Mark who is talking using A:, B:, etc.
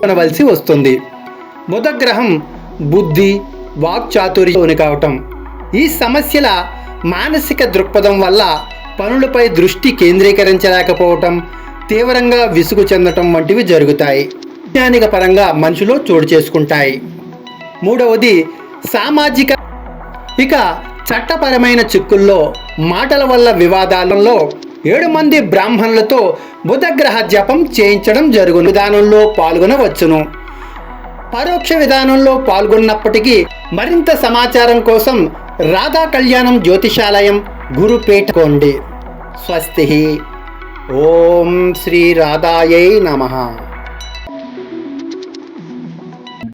A: కొనవలసి వస్తుంది. మొదటి గ్రహం బుద్ధి వాక్చాతుర్యోని కావటం. ఈ సమస్యల మానసిక దృక్పథం వల్ల పనులపై దృష్టి కేంద్రీకరించలేకపోవటం తీవ్రంగా విసుగు చెందటం వంటివి జరుగుతాయి. వైజ్ఞానిక పరంగా మనుషులో చోటు చేసుకుంటాయి. మూడవది సామాజిక ఇక చట్టపరమైన చిక్కుల్లో మాటల వల్ల వివాదాలలో ఏడు మంది బ్రాహ్మణులతో బుధగ్రహ జపం చేయించడం జరుగును. విధానంలో పాల్గొనవచ్చును. పరోక్ష విధానంలో పాల్గొన్నప్పటికీ మరింత సమాచారం కోసం రాధా కళ్యాణం జ్యోతిషాలయం గురుపేటకోండి స్వస్తి. ఓం శ్రీ రాధాయై నమః.